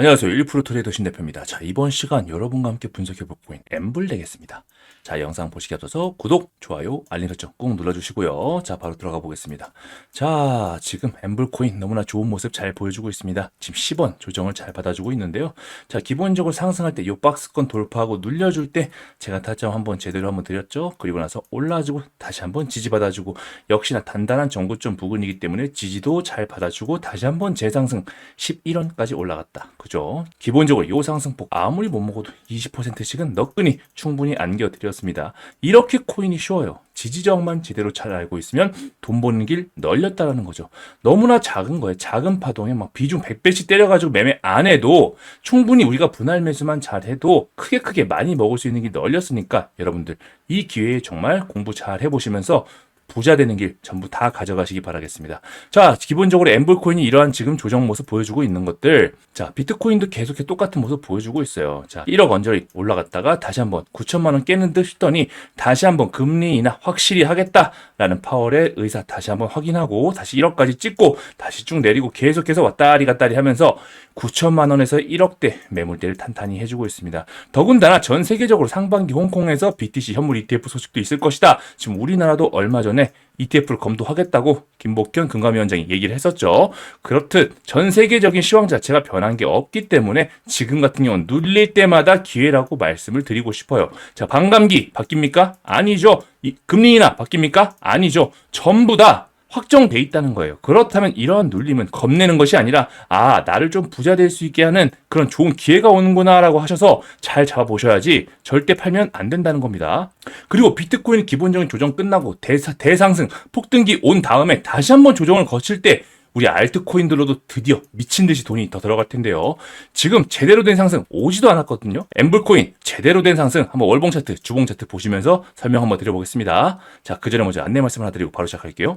안녕하세요. 1% 트레이더 신 대표입니다. 자, 이번 시간 여러분과 함께 분석해 볼 코인 엠블 되겠습니다. 자, 영상 보시기 앞서서 구독, 좋아요, 알림 설정 꾹 눌러 주시고요. 자, 바로 들어가 보겠습니다. 자, 지금 엠블 코인 너무나 좋은 모습 잘 보여주고 있습니다. 지금 10원 조정을 잘 받아주고 있는데요. 자, 기본적으로 상승할 때이 박스권 돌파하고 눌려 줄 때 제가 타점 한번 제대로 한번 드렸죠. 그리고 나서 올라주고 다시 한번 지지 받아주고 역시나 단단한 정구점 부근이기 때문에 지지도 잘 받아주고 다시 한번 재상승 11원까지 올라갔다. 그죠? 기본적으로 이 상승폭 아무리 못 먹어도 20%씩은 너끈히 충분히 안겨드렸습니다. 이렇게 코인이 쉬워요. 지지저항만 제대로 잘 알고 있으면 돈 버는 길 널렸다라는 거죠. 너무나 작은 거예요. 작은 파동에 막 비중 100배씩 때려가지고 매매 안 해도 충분히 우리가 분할 매수만 잘 해도 크게 크게 많이 먹을 수 있는 길 널렸으니까 여러분들 이 기회에 정말 공부 잘 해보시면서 부자 되는 길 전부 다 가져가시기 바라겠습니다. 자, 기본적으로 엠블코인이 이러한 지금 조정 모습 보여주고 있는 것들. 자, 비트코인도 계속해 똑같은 모습 보여주고 있어요. 자, 1억 언저리 올라갔다가 다시 한번 9천만 원 깨는 듯 싶더니 다시 한번 금리 인하 확실히 하겠다라는 파월의 의사 다시 한번 확인하고 다시 1억까지 찍고 다시 쭉 내리고 계속해서 왔다리 갔다리 하면서 9천만 원에서 1억대 매물대를 탄탄히 해주고 있습니다. 더군다나 전 세계적으로 상반기 홍콩에서 BTC 현물 ETF 소식도 있을 것이다. 지금 우리나라도 얼마 전에 ETF를 검토하겠다고 김복현 금감위원장이 얘기를 했었죠. 그렇듯 전 세계적인 시황 자체가 변한 게 없기 때문에 지금 같은 경우는 눌릴 때마다 기회라고 말씀을 드리고 싶어요. 자, 반감기 바뀝니까? 아니죠. 이 금리 인하 바뀝니까? 아니죠. 전부 다 확정돼 있다는 거예요. 그렇다면 이러한 눌림은 겁내는 것이 아니라 아 나를 좀 부자 될 수 있게 하는 그런 좋은 기회가 오는구나라고 하셔서 잘 잡아보셔야지 절대 팔면 안 된다는 겁니다. 그리고 비트코인 기본적인 조정 끝나고 대사, 대상승 폭등기 온 다음에 다시 한번 조정을 거칠 때 우리 알트코인들로도 드디어 미친 듯이 돈이 더 들어갈 텐데요. 지금 제대로 된 상승 오지도 않았거든요. 엠블코인 제대로 된 상승 한번 월봉 차트, 주봉 차트 보시면서 설명 한번 드려보겠습니다. 자, 그 전에 먼저 안내 말씀 하나 드리고 바로 시작할게요.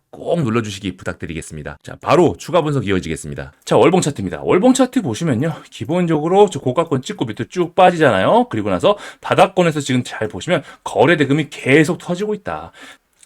꼭 눌러주시기 부탁드리겠습니다. 자, 바로 추가 분석 이어지겠습니다. 자, 월봉 차트입니다. 월봉 차트 보시면요. 기본적으로 저 고가권 찍고 밑으로 쭉 빠지잖아요. 그리고 나서 바닥권에서 지금 잘 보시면 거래 대금이 계속 터지고 있다.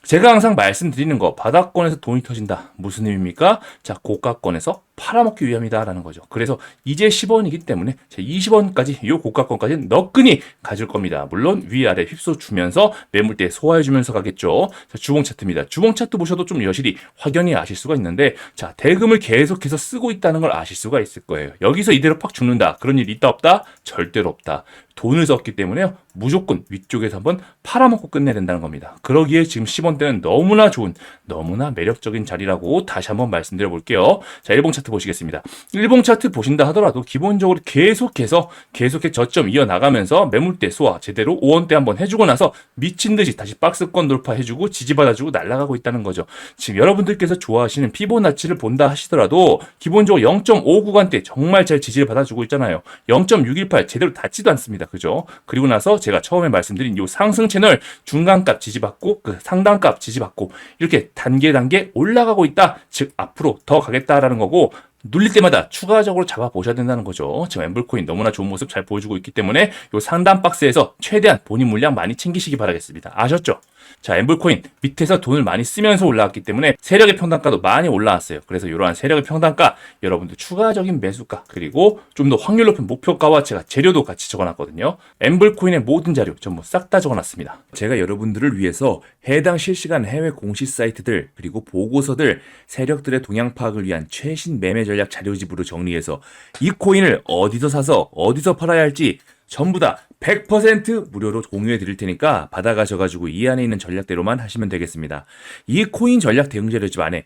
제가 항상 말씀드리는 거 바닥권에서 돈이 터진다. 무슨 의미입니까? 자, 고가권에서 팔아먹기 위함이다라는 거죠. 그래서 이제 10원이기 때문에 제 20원까지 이 고가권까지 너끈히 가질 겁니다. 물론 위아래 휩쓸어 주면서 매물대 소화해 주면서 가겠죠. 자, 주봉 차트입니다. 주봉 차트 보셔도 좀 여실히 확연히 아실 수가 있는데 자, 대금을 계속해서 쓰고 있다는 걸 아실 수가 있을 거예요. 여기서 이대로 팍 죽는다. 그런 일 있다 없다? 절대로 없다. 돈을 썼기 때문에요. 무조건 위쪽에서 한번 팔아먹고 끝내야 된다는 겁니다. 그러기에 지금 10원대는 너무나 좋은, 너무나 매력적인 자리라고 다시 한번 말씀드려 볼게요. 자, 일봉 차트 보시겠습니다. 일봉 차트 보신다 하더라도 기본적으로 계속해서 계속해 저점 이어나가면서 매물대 소화 제대로 5원대 한번 해주고 나서 미친 듯이 다시 박스권 돌파해주고 지지받아주고 날아가고 있다는 거죠. 지금 여러분들께서 좋아하시는 피보나치를 본다 하시더라도 기본적으로 0.5 구간대 정말 잘 지지를 받아주고 있잖아요. 0.618 제대로 닿지도 않습니다. 그죠? 그리고 나서 제가 처음에 말씀드린 이 상승 채널 중간값 지지받고 그 상단값 지지받고 이렇게 단계 단계 올라가고 있다. 즉 앞으로 더 가겠다라는 거고 눌릴 때마다 추가적으로 잡아 보셔야 된다는 거죠. 지금 엠블코인 너무나 좋은 모습 잘 보여주고 있기 때문에 이 상단 박스에서 최대한 본인 물량 많이 챙기시기 바라겠습니다. 아셨죠? 자, 엠블코인 밑에서 돈을 많이 쓰면서 올라왔기 때문에 세력의 평단가도 많이 올라왔어요. 그래서 이러한 세력의 평단가, 여러분들 추가적인 매수가, 그리고 좀 더 확률 높은 목표가와 제가 재료도 같이 적어놨거든요. 엠블코인의 모든 자료 전부 싹 다 적어놨습니다. 제가 여러분들을 위해서 해당 실시간 해외 공시 사이트들, 그리고 보고서들, 세력들의 동향 파악을 위한 최신 매매 전략 자료집으로 정리해서 이 코인을 어디서 사서 어디서 팔아야 할지 전부 다 100% 무료로 공유해 드릴 테니까 받아가셔가지고 이 안에 있는 전략대로만 하시면 되겠습니다. 이 코인 전략 대응 자료집 안에